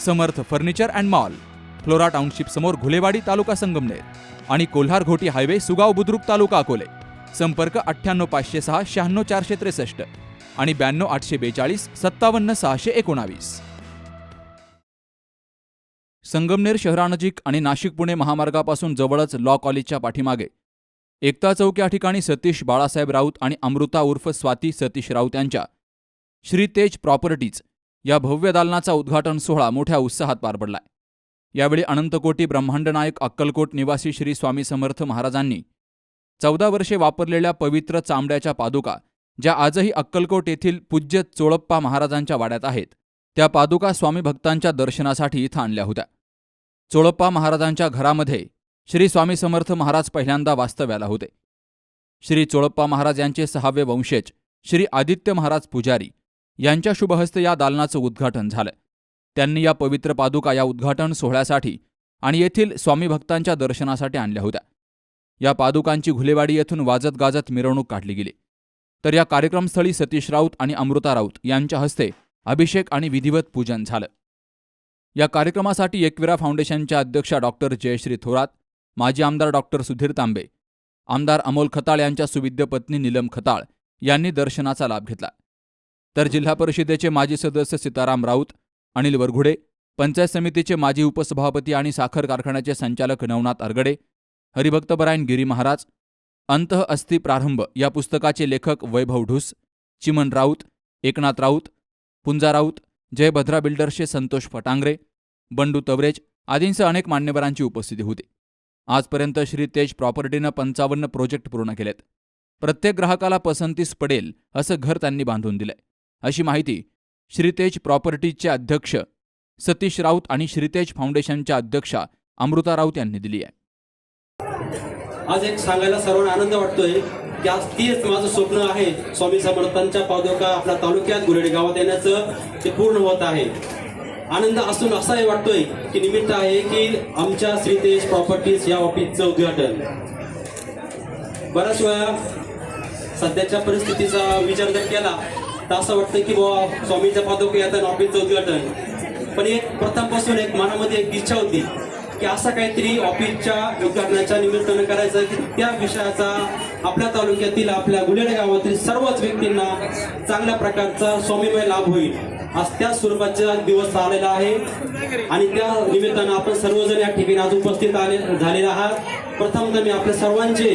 Samarth furniture and mall Flora township समोर घुलेवाडी तालुका संगमनेर आणि Kolhar Ghoti highway Sugaon Budruk तालुका अकोले. संपर्क अठ्ठ्याण्णव पाचशे सहा शहाण्णव चारशे त्रेसष्ट आणि ब्याण्णव आठशे बेचाळीस सत्तावन्न सहाशे एकोणावीस. संगमनेर शहरानजीक आणि नाशिक पुणे महामार्गापासून जवळच लॉ कॉलेजच्या पाठीमागे एकता चौक या ठिकाणी सतीश बाळासाहेब राऊत आणि अमृता उर्फ स्वाती सतीश राऊत यांच्या श्री तेज प्रॉपर्टीज या भव्य दालनाचा उद्घाटन सोहळा मोठ्या उत्साहात पार पडलाय. यावेळी अनंतकोटी ब्रह्मांडनायक अक्कलकोट निवासी श्री स्वामी समर्थ महाराजांनी चौदा वर्षे वापरलेल्या पवित्र चांबड्याच्या पादुका ज्या आजही अक्कलकोट येथील पूज्य चोळप्पा महाराजांच्या वाड्यात आहेत त्या पादुका स्वामी भक्तांच्या दर्शनासाठी इथं आणल्या होत्या. चोळप्पा महाराजांच्या घरामध्ये श्री स्वामी समर्थ महाराज पहिल्यांदा वास्तव्याला होते. श्री चोळप्पा महाराज यांचे सहावे वंशज श्री आदित्य महाराज पुजारी यांच्या शुभहस्ते या दालनाचं उद्घाटन झालं त्यांनी या पवित्र पादुका या उद्घाटन सोहळ्यासाठी आणि येथील स्वामी भक्तांच्या दर्शनासाठी आणल्या होत्या. या पादुकांची घुलेवाडी येथून वाजत गाजत मिरवणूक काढली गेली. तर या कार्यक्रमस्थळी सतीश राऊत आणि अमृता राऊत यांच्या हस्ते अभिषेक आणि विधिवत पूजन झालं. या कार्यक्रमासाठी एकविरा फाउंडेशनच्या अध्यक्षा डॉक्टर जयश्री थोरात माजी आमदार डॉक्टर सुधीर तांबे आमदार अमोल खताळ यांच्या सुविद्य पत्नी नीलम खताळ यांनी दर्शनाचा लाभ घेतला. तर जिल्हा परिषदेचे माजी सदस्य सीताराम राऊत अनिल वरघुडे पंचायत समितीचे माजी उपसभापती आणि साखर कारखान्याचे संचालक नवनाथ अरगडे हरिभक्तपरायण गिरी महाराज अंत अस्थि प्रारंभ या पुस्तकाचे लेखक वैभव ढुस चिमन राऊत एकनाथ राऊत पुंजा राऊत जयभद्रा बिल्डर्सचे संतोष फटांगरे बंडू तवरेज आदींसह अनेक मान्यवरांची उपस्थिती होती. आजपर्यंत श्री तेज प्रॉपर्टीनं पंचावन्न प्रोजेक्ट पूर्ण केलेत. प्रत्येक ग्राहकाला पसंतीस पडेल असं घर त्यांनी बांधून दिलंय. अशी माहिती श्रीतेज प्रॉपर्टीजचे अध्यक्ष सतीश राऊत आणि श्रीतेज फाउंडेशनच्या अध्यक्षा अमृता राऊत यांनी दिली आहे. आज एक सांगायला सर्वांना आनंद वाटतोय की आज तीच माझं स्वप्न आहे. स्वामी समर्थांच्या पादुका आपल्या तालुक्यात गुरेडे गावात येण्याचं ते पूर्ण होत आहे. आनंद असून असाही वाटतोय की निमित्त आहे की आमच्या श्रीतेज प्रॉपर्टीज या ऑफिसचं उद्घाटन. बऱ्याच वेळा सध्याच्या परिस्थितीचा विचार जर केला तर असं वाटतं की बाबा स्वामीच्या पादुका येतात ऑफिसचं उद्घाटन. पण एक प्रथमपासून एक मनामध्ये एक इच्छा होती की असं काहीतरी ऑफिसच्या उद्घाटनाच्या निमित्तानं करायचं की त्या विषयाचा आपल्या तालुक्यातील आपल्या गुलेडे गावातील सर्वच व्यक्तींना चांगल्या प्रकारचा स्वामीमय लाभ होईल. आज त्या स्वरूपाचा दिवस आलेला आहे. आणि त्या निमित्तानं आपण सर्वजण या ठिकाणी आज उपस्थित आले झालेले आहात. प्रथमतः मी आपल्या सर्वांचे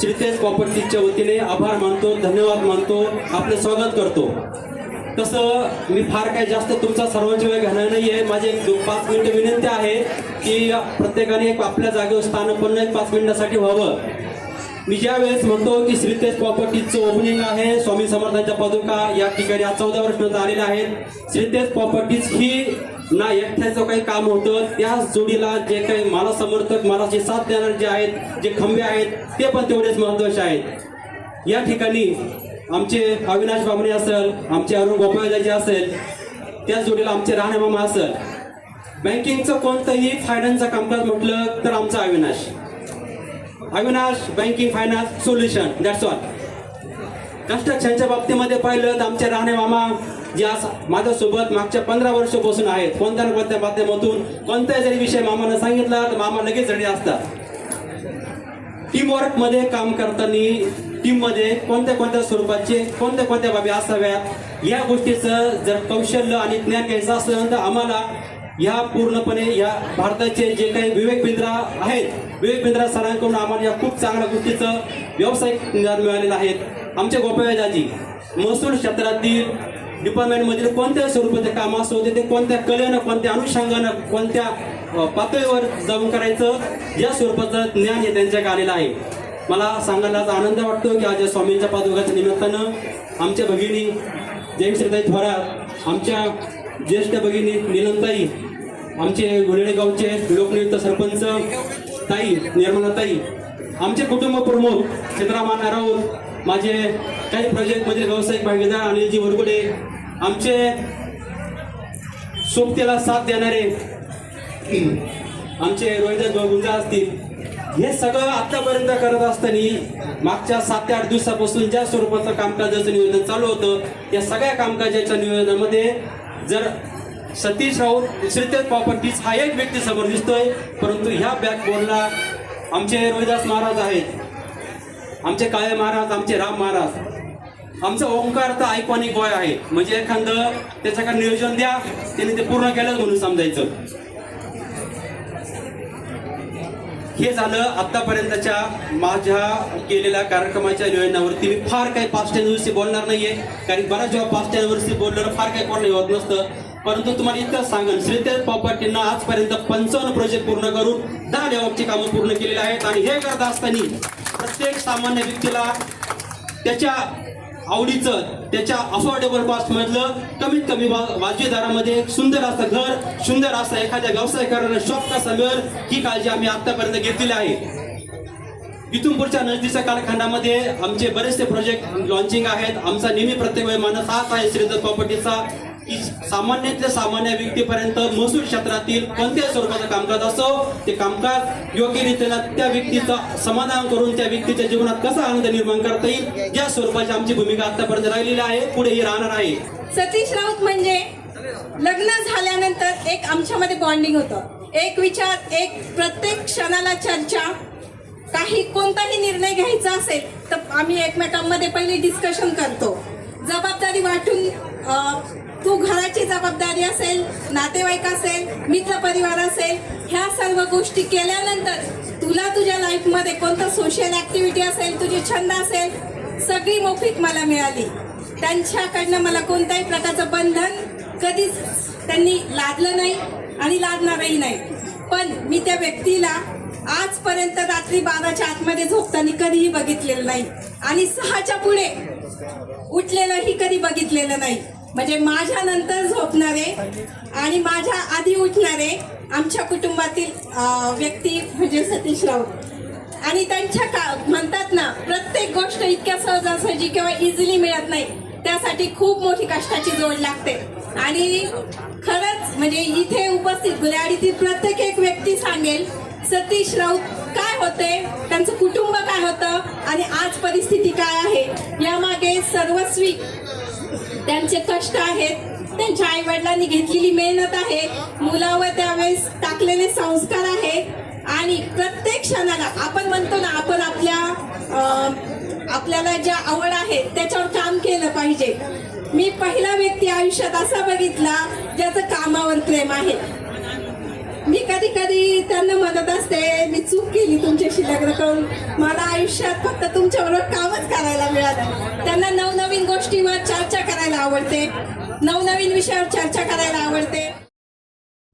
श्रीतेज प्रॉपर्टीजच्या वतीने आभार मानतो धन्यवाद मानतो आपले स्वागत करतो. तसं मी फार काही जास्त तुमचा सर्वांची वेळ घेणार नाही आहे माझी एक पाच मिनिटं विनंती आहे की प्रत्येकाने एक आपल्या जागेवर स्थानपन्न एक पाच मिनिटासाठी व्हावं. मी ज्या वेळेस म्हणतो की श्रीतेज प्रॉपर्टीजचं ओपनिंग आहे स्वामी समर्थांच्या पादुका या ठिकाणी आज चौदा वर्ष आलेल्या आहेत. श्रीतेज प्रॉपर्टीज ही ना एकट्याचं काही काम होतं त्या जोडीला जे काही मला समर्थक मला जे साथ देणारे जे आहेत जे खंबे आहेत ते पण तेवढेच महत्त्वाचे आहेत. या ठिकाणी आमचे अविनाश बाबणे असेल आमचे अरुण गोपाळजाजी असेल त्याच जोडीला आमचे राणे मामा असेल. बँकिंगचं कोणतंही फायनान्सचं कामकाज म्हटलं तर आमचा Avinash. Avinash banking finance solution that's all कन्स्ट्रक्शनच्या बाबतीमध्ये पाहिलं तर आमच्या राहणे मामा जे आज माझ्यासोबत मागच्या पंधरा वर्षापासून आहेत कोणत्या ना कोणत्या माध्यमातून कोणताही जरी विषय मामानं सांगितला तर मामा लगेच रेडी असतात. टीमवर्कमध्ये मध्ये काम करताना टीममध्ये कोणत्या कोणत्या स्वरूपाचे कोणत्या कोणत्या बाबी असाव्यात या गोष्टीचं जर कौशल्य आणि ज्ञान घ्यायचं असलं तर आम्हाला या पूर्णपणे या भारताचे जे काही विवेक बिंद्रा आहेत विवेक बिंद्रा सरांकडून आम्हाला या खूप चांगल्या गोष्टीचं व्यावसायिक ज्ञान मिळालेलं आहेत आमचे गोपाळदाजी महसूल क्षेत्रातील डिपार्टमेंटमधील कोणत्या स्वरूपाचे काम असो ते कोणत्या कलेनं कोणत्या अनुषंगानं कोणत्या पातळीवर जाऊन करायचं या स्वरूपाचं ज्ञान हे त्यांच्याकडे आलेलं आहे. मला सांगायला आनंद वाटतो की आज या स्वामींच्या पादुकाच्या निमित्तानं आमच्या भगिनी जयश्रीताई थोरात आमच्या ज्येष्ठ भगिनी नीलमताई आमचे गुन्हेडे गावचे लोकनियुक्त सरपंच ताई निर्मलाताई आमचे कुटुंब प्रमुख चित्रामा राऊत माझे काही प्रोजेक्टमधील म्हणजे व्यावसायिक भागीदार अनिलजी वरगुडे आमचे सोबतीला साथ देणारे आमचे रोहिदास गुंजा असतील. हे सगळं आत्तापर्यंत करत असताना मागच्या सात ते आठ दिवसापासून ज्या स्वरूपाचं कामकाजाचं नियोजन चालू होतं त्या सगळ्या कामकाजाच्या नियोजनामध्ये जर सतीश राऊत श्रीतेज प्रॉपर्टीज हा एक व्यक्ती समोर दिसतोय परंतु ह्या बॅकबोनला आमचे रोहिदास महाराज आहेत. आमचे काळे महाराज आमचे राम महाराज. आमचा ओंकार तर आयकॉनिक बॉय आहे. म्हणजे एखादं त्याच्याकडे नियोजन द्या त्याने ते पूर्ण केलं म्हणून समजायचं. हे झालं आतापर्यंतच्या माझ्या केलेल्या कार्यक्रमाच्या नियोजनावरती मी फार काही पाच टेन बोलणार नाहीये. कारण बऱ्याच जेव्हा पाच टेन वर्षी बोललं फार काही कोण होत नसतं. परंतु तुम्हाला इतकं सांगेल श्रीतेज प्रॉपर्टीनं आजपर्यंत पंचावन्न प्रोजेक्ट पूर्ण करून दहा डेव्हलपची कामं पूर्ण केलेली आहेत. आणि हे करत असताना प्रत्येक सामान्य व्यक्तीला त्याच्या आवडीचं त्याच्या अफोर्डेबल कॉस्ट मधलं कमीत कमी वा- वाजवी दरामध्ये एक सुंदर असं घर सुंदर असं एखाद्या व्यवसायिकांना शॉप कसा मिळेल ही काळजी आम्ही आतापर्यंत घेतलेली आहे. इथून पुढच्या नजदीच्या कालखंडामध्ये आमचे बरेचसे प्रोजेक्ट लॉन्चिंग आहेत. आमचा नेहमी प्रत्येक वेळ मानस हाच आहे श्रीदत्त प्रॉपर्टीचा सामान्यातल्या सामान्य व्यक्तीपर्यंत महसूल क्षेत्रातील कोणत्याही स्वरूपाचं कामकाज असो ते कामकाज योग्य रीतीला त्या व्यक्तीचं समाधान करून त्या व्यक्तीच्या जीवनात कसा आनंद निर्माण करता येईल या स्वरूपाची आमची भूमिका आतापर्यंत राहिलेली आहे पुढेही राहणार आहे. सतीश राऊत म्हणजे लग्न झाल्यानंतर एक आमच्यामध्ये बॉन्डिंग होतं. एक विचार एक प्रत्येक क्षणाला चर्चा. काही कोणताही निर्णय घ्यायचा असेल तर आम्ही एकमेकांमध्ये पहिले डिस्कशन करतो. जबाबदारी वाटून तू घराची जबाबदारी असेल नातेवाईक असेल मित्र परिवार असेल ह्या सर्व गोष्टी केल्यानंतर तुला तुझ्या लाईफमध्ये कोणतं सोशल ॲक्टिव्हिटी असेल तुझे छंद असेल सगळी मोफिक मला मिळाली. त्यांच्याकडनं मला कोणत्याही प्रकारचं बंधन कधीच त्यांनी लादलं नाही आणि लादणारही नाही. पण मी त्या व्यक्तीला आजपर्यंत रात्री बाराच्या आतमध्ये झोपताना कधीही बघितलेलं नाही. आणि सहाच्या पुढे उठलेलंही कधी बघितलेलं नाही. म्हणजे माझ्या नंतर झोपणारे आणि माझ्या आधी उठणारे आमच्या कुटुंबातील व्यक्ती म्हणजे सतीश राऊत. आणि त्यांच्या का म्हणतात ना प्रत्येक गोष्ट इतक्या सहजासहजी किंवा इझिली मिळत नाही. त्यासाठी खूप मोठी कष्टाची जोड लागते. आणि खरंच म्हणजे इथे उपस्थित म्हणजे गुल्याडीतील प्रत्येक एक व्यक्ती सांगेल सतीश राऊत काय होते त्यांचं कुटुंब काय होतं आणि आज परिस्थिती यशस्वी. त्यांचे कष्ट आहेत त्यांच्या आई वडिलांनी घेतलेली मेहनत आहे मुलावर त्यावेळेस टाकलेले संस्कार आहेत आणि प्रत्येक क्षणाला आपण म्हणतो ना आपण आपल्या आपल्याला ज्या आवड आहे त्याच्यावर काम केलं पाहिजे. मी पहिला व्यक्ती आयुष्यात असा बघितला ज्याचं कामावर प्रेम आहे. मी कधी कधी त्यांना म्हणत असते मी चूक केली तुमच्याशी लग्न करून. मला आयुष्यात फक्त तुमच्याबरोबर कामच करायला मिळालं. त्यांना नवनवीन गोष्टीवर चर्चा करायला आवडते. नवनवीन विषयावर चर्चा करायला आवडते.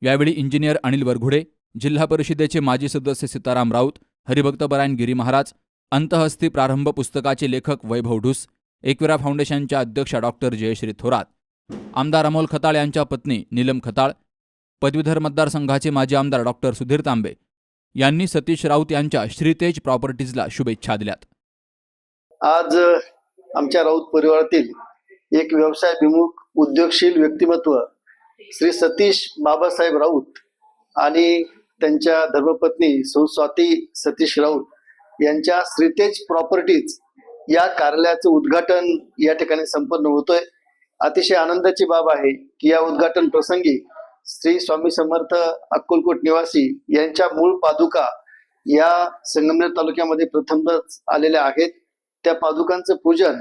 यावेळी इंजिनियर अनिल वरघुडे जिल्हा परिषदेचे माजी सदस्य सीताराम राऊत हरिभक्त परायण गिरी महाराज अंतहस्ती प्रारंभ पुस्तकाचे लेखक वैभव ढुस एकविरा फाउंडेशनच्या अध्यक्षा डॉक्टर जयश्री थोरात आमदार अमोल खताळ यांच्या पत्नी नीलम खताळ पदवीधर मतदारसंघाचे माजी आमदार डॉक्टर सुधीर तांबे यांनी सतीश राऊत यांच्या श्रीतेज प्रॉपर्टीजला शुभेच्छा दिल्यात. आज आमच्या राऊत परिवारातील एक व्यवसायाभिमुख उद्योगशील व्यक्तिमत्व श्री सतीश बाबासाहेब राऊत आणि त्यांच्या धर्मपत्नी सुस्वाती सतीश राऊत यांच्या श्रीतेज प्रॉपर्टीज या कार्यालयाचं उद्घाटन या ठिकाणी संपन्न होतोय. अतिशय आनंदाची बाब आहे की या उद्घाटन प्रसंगी श्री स्वामी समर्थ अक्कलकोट निवासी यांच्या मूळ पादुका या संगमनेर तालुक्यामध्ये प्रथमच आलेल्या आहेत. त्या पादुकांचं पूजन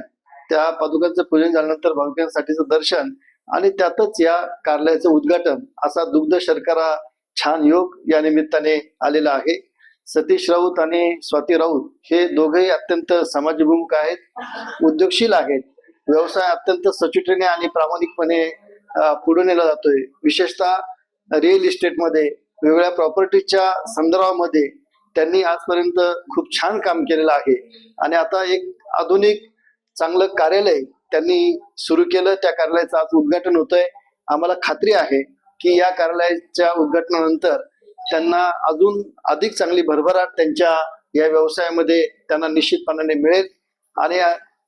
त्या पादुकांचं पूजन झाल्यानंतर भाविकांसाठीचं दर्शन आणि त्यातच या कार्यालयाचं उद्घाटन असा दुग्ध शर्करा छान योग या निमित्ताने आलेला आहे. सतीश राऊत आणि स्वाती राऊत हे दोघेही अत्यंत समाजभिमुख आहेत उद्योगशील आहेत. व्यवसाय अत्यंत सचिटीने आणि प्रामाणिकपणे पुढे नेला जातोय. विशेषतः रिअल इस्टेटमध्ये वेगवेगळ्या प्रॉपर्टीच्या संदर्भामध्ये त्यांनी आजपर्यंत खूप छान काम केलेलं आहे. आणि आता एक आधुनिक चांगलं कार्यालय त्यांनी सुरू केलं. त्या कार्यालयाचं आज उद्घाटन होतंय. आम्हाला खात्री आहे की या कार्यालयाच्या उद्घाटनानंतर त्यांना अजून अधिक चांगली भरभराट त्यांच्या या व्यवसायामध्ये त्यांना निश्चितपणाने मिळेल. आणि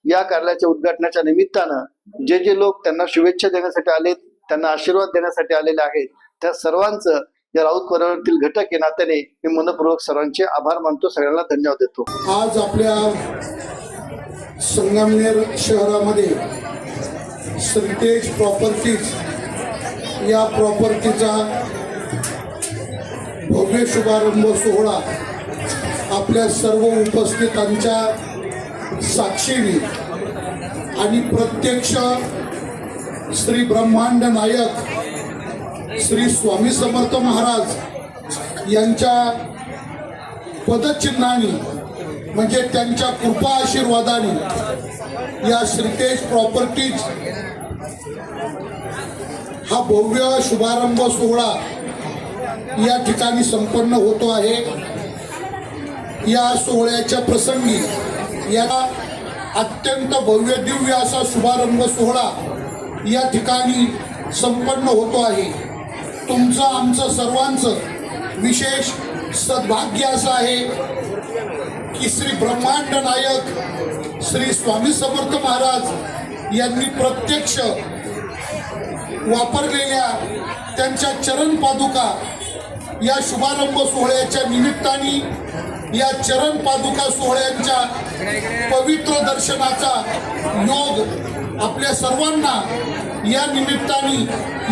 या- कार्यालयाच्या उद्घाटनाच्या निमित्तानं जे जे लोक त्यांना शुभेच्छा देण्यासाठी आलेत त्यांना आशीर्वाद देण्यासाठी आलेले आहेत त्या सर्वांचं या राऊत परिवारातील घटक या नात्याने मी मनपूर्वक सर्वांचे आभार मानतो सगळ्यांना धन्यवाद देतो. आज आपल्या संगमनेर शहरामध्ये श्रीतेज प्रॉपर्टीज या प्रॉपर्टीचा भव्य शुभारंभ सोहळा आपल्या सर्व उपस्थितांच्या साक्षीने आणि प्रत्यक्ष श्री ब्रह्मांड नायक श्री स्वामी समर्थ महाराज यांच्या पदचिन्हाने म्हणजे त्यांच्या कृपा आशीर्वादाने या श्रीतेज प्रॉपर्टीज हा भव्य शुभारंभ सोहळा या ठिकाणी संपन्न होतो आहे. या सोहळ्याच्या प्रसंगी याला अत्यंत भव्य दिव्य असा शुभारंभ सोहळा या ठिकाणी संपन्न होतो आहे. तुमचं आमचं सर्वांचं विशेष सद्भाग्य असं आहे की श्री ब्रह्मांड नायक श्री स्वामी समर्थ महाराज यांनी प्रत्यक्ष वापरलेल्या त्यांच्या चरण पादुका या शुभारंभ सोहळ्याच्या निमित्ताने या चरण पादुका सोहळ्यांच्या पवित्र दर्शनाचा योग आपल्या सर्वांना या निमित्ताने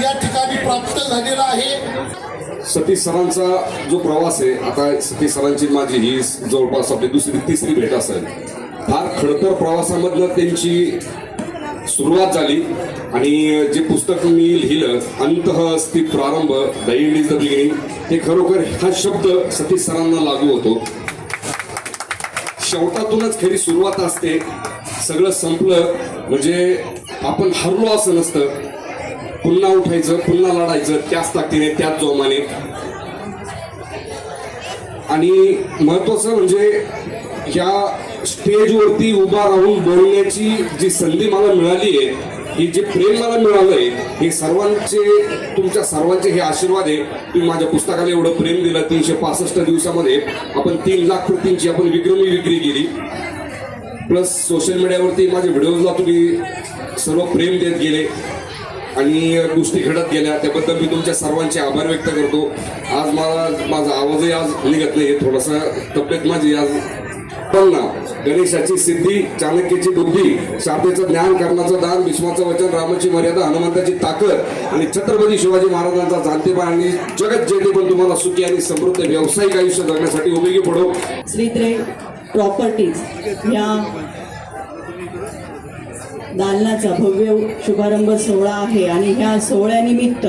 या ठिकाणी प्राप्त झालेला आहे. सतीश सरांचा जो प्रवास आहे आता सतीश सरांची माझी ही जवळपास आपली दुसरी तिसरी भेट असेल. फार खडतर प्रवासामधनं त्यांची सुरुवात झाली आणि जे पुस्तक मी लिहिलं अंतः स्थित प्रारंभ the end is the beginning हे खरोखर हा शब्द सतीश सरांना लागू होतो. शेवटातूनच खरी सुरुवात असते. सगळं संपलं म्हणजे आपण हरलो असं नसतं. पुन्हा उठायचं पुन्हा लढायचं त्याच ताकदीने त्याच जोमाने. आणि महत्वाचं म्हणजे ह्या स्टेजवरती उभा राहून बोलण्याची जी संधी मला मिळाली आहे हे जे प्रेम मला मिळालंय हे सर्वांचे तुमच्या सर्वांचे हे आशीर्वाद आहे. तुम्ही माझ्या पुस्तकाला एवढं प्रेम दिलं तीनशे पासष्ट दिवसामध्ये. आपण तीन लाख कृतींची आपण विक्रमी विक्री केली. प्लस सोशल मीडियावरती माझ्या व्हिडिओजला तुम्ही सर्व प्रेम देत गेले. आणि गोष्टी घडत गेल्या. त्याबद्दल मी तुमच्या सर्वांचे आभार व्यक्त करतो. आज मला माझा आवाजही आज निघत नाही थोडासा तब्येत माझी आज गणेशाची सिद्धी चाणक्याची बुद्धी शारदेचं ज्ञान कर्णाचं दान भीष्माचं वचन रामाची मर्यादा हनुमंताची ताकद आणि छत्रपती शिवाजी महाराजांचा जाणतेपण आणि जगत जेथे पण तुम्हाला सुखी आणि समृद्ध व्यावसायिक आयुष्य जगण्यासाठी उपयोगी पडो. श्रीत्रे प्रॉपर्टीज या दालनाचा भव्य शुभारंभ सोहळा आहे आणि ह्या सोहळ्यानिमित्त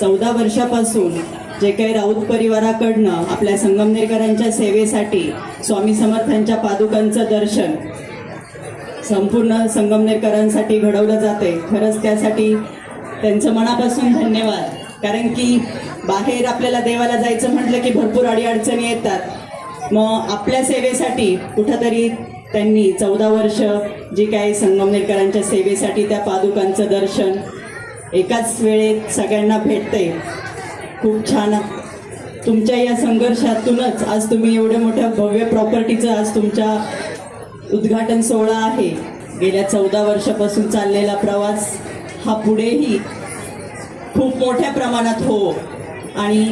चौदा वर्षापासून जे काही राऊत परिवाराकडनं आपल्या संगमनेरकरांच्या सेवेसाठी स्वामी समर्थांच्या पादुकांचं दर्शन संपूर्ण संगमनेरकरांसाठी घडवलं जाते खरंच त्यासाठी त्यांचं मनापासून धन्यवाद. कारण की बाहेर आपल्याला देवाला जायचं म्हटलं की भरपूर अडीअडचणी येतात. मग आपल्या सेवेसाठी कुठंतरी त्यांनी चौदा वर्ष जी काही संगमनेरकरांच्या सेवेसाठी त्या पादुकांचं दर्शन एकाच वेळेत सगळ्यांना भेटते खूप छान तुमच्या या संघर्षातूनच आज तुम्ही एवढ्या मोठ्या भव्य प्रॉपर्टीचं आज तुमच्या उद्घाटन सोहळा आहे. गेल्या चौदा वर्षापासून चाललेला प्रवास हा पुढेही खूप मोठ्या प्रमाणात हो. आणि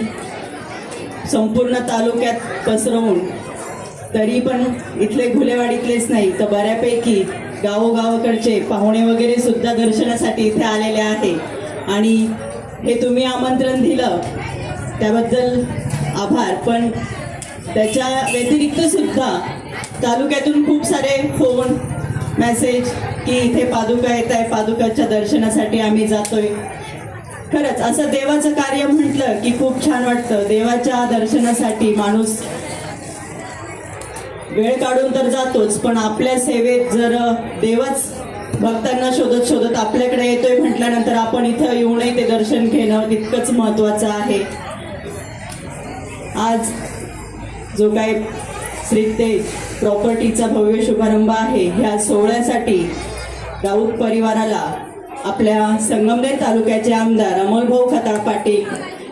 संपूर्ण तालुक्यात पसरवून तरी पण इथले घुलेवाडीतलेच नाही तर बऱ्यापैकी गावोगावाकडचे पाहुणे वगैरे सुद्धा दर्शनासाठी इथे आलेले आहे. आणि हे तुम्ही आमंत्रण दिलं त्याबद्दल आभार. पण त्याच्या व्यतिरिक्त सुद्धा तालुक्यातून खूप सारे फोन मेसेज की इथे पादुका येत आहे पादुकाच्या दर्शनासाठी आम्ही जातोय. खरंच असं देवाचं कार्य म्हटलं की खूप छान वाटतं. देवाच्या दर्शनासाठी माणूस वेळ काढून तर जातोच पण आपल्या सेवेत जर देवच भक्तांना शोधत शोधत आपल्याकडे येतोय म्हटल्यानंतर आपण इथं येऊनही ते दर्शन घेणं तितकंच महत्वाचं आहे. आज जो काय श्रीते प्रॉपर्टीचा भव्य शुभारंभ आहे ह्या सोहळ्यासाठी राऊत परिवाराला आपल्या संगमनेर तालुक्याचे आमदार अमोलभाऊ खताळ पाटील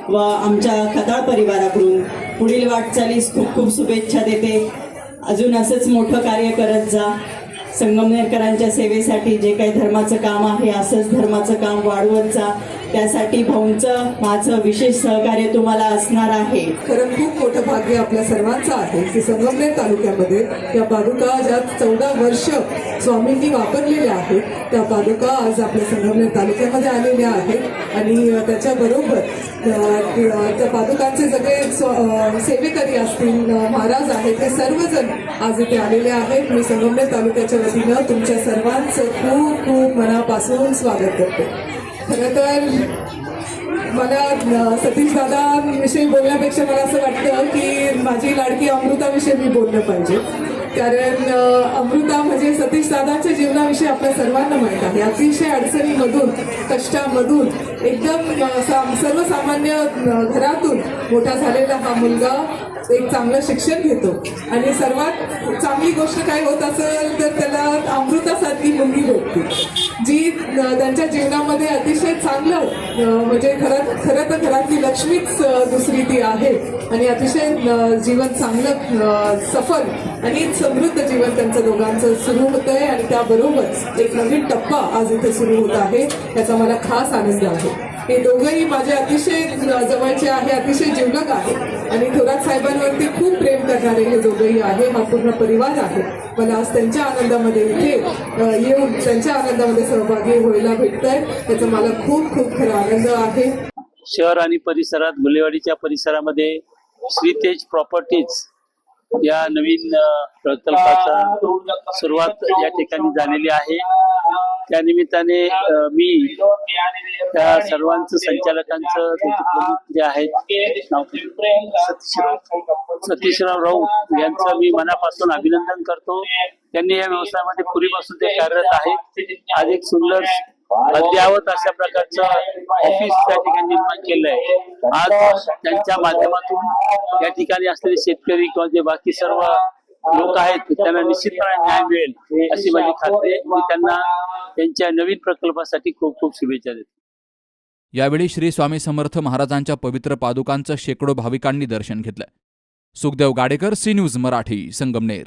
व आमच्या खताळ परिवाराकडून पुढील वाटचालीस खूप खूप शुभेच्छा देते. अजून असंच मोठं कार्य करत जा. संगमनेरकरांच्या सेवेसाठी जे काही धर्माचं काम आहे असंच धर्माचं काम वाढवत जा त्यासाठी भाऊंचं माझं विशेष सहकार्य तुम्हाला असणार आहे. खरं खूप मोठं भाग्य आपल्या सर्वांचं आहे की संगमनेर तालुक्यामध्ये या पादुका ज्या चौदा वर्ष स्वामींनी वापरलेल्या आहेत. त्या पादुका आज आपल्या संगमनेर तालुक्यामध्ये आलेल्या आहेत. आणि त्याच्याबरोबर त्या पादुकांचे सगळे सेवेकरी असतील महाराज आहेत ते सर्वजण आज इथे आलेले आहेत. मी संगमनेर तालुक्याच्या वतीनं तुमच्या सर्वांचं खूप खूप मनापासून स्वागत करते. खरं तर मला सतीश दादांविषयी बोलण्यापेक्षा मला असं वाटतं की माझी लाडकी अमृताविषयी मी बोललं पाहिजे. कारण अमृता म्हणजे सतीश दादांच्या जीवनाविषयी आपल्या सर्वांना माहीत आहे. अतिशय अडचणीमधून कष्टामधून एकदम सर्वसामान्य घरातून मोठा झालेला हा मुलगा एक चांगलं शिक्षण घेतो. आणि सर्वात चांगली गोष्ट काय होत असेल तर त्याला अमृतासारखी मुलगी भेटते. जी त्यांच्या जीवनामध्ये अतिशय चांगलं म्हणजे खरं खरं तर घरातली लक्ष्मीच दुसरी ती आहे. आणि अतिशय जीवन चांगलं सफल आणि समृद्ध जीवन त्यांचं दोघांचं सुरू होत आहे आणि त्याबरोबर एक नवीन टप्पा आज इथे सुरू होत आहे. त्याचा मला खास आनंद आहे. हे दोघंही माझे अतिशय जवळचे आहे अतिशय जीवलक आहे. आणि थोरात साहेबांवरती खूप प्रेम करणारे हे दोघंही आहे. हा पूर्ण परिवार आहे. मला आज त्यांच्या आनंदामध्ये इथे येऊन त्यांच्या आनंदामध्ये सहभागी व्हायला भेटतंय. त्याचा मला खूप खूप खरा आनंद आहे. शहर आणि परिसरात गुलेवाडीच्या परिसरामध्ये श्रीतेज प्रॉपर्टीज या नवीन प्रकल्पाचा सुरुवात या ठिकाणी झालेली आहे. त्या निमित्ताने मी त्या सर्वांचं संचालकांचं जे आहेत सतीशराव सतीशराव राऊत यांचं मी मनापासून अभिनंदन करतो. त्यांनी या व्यवसायामध्ये पूर्वीपासून ते कार्यरत आहेत आज एक सुंदर अद्यावत अशा प्रकारचं ऑफिस त्या ठिकाणी निर्माण केलं आहे आज त्यांच्या माध्यमातून या ठिकाणी असलेले शेतकरी किंवा जे बाकी सर्व लोक आहेत त्यांना निश्चितपणे न्याय मिळेल अशी माझी खात्री आहे. मी त्यांना त्यांच्या नवीन प्रकल्पासाठी खूप खूप शुभेच्छा देतो. यावेळी श्री स्वामी समर्थ महाराजांच्या पवित्र पादुकांचं शेकडो भाविकांनी दर्शन घेतलं. Sukhdev Gadekar C news Marathi Sangamner.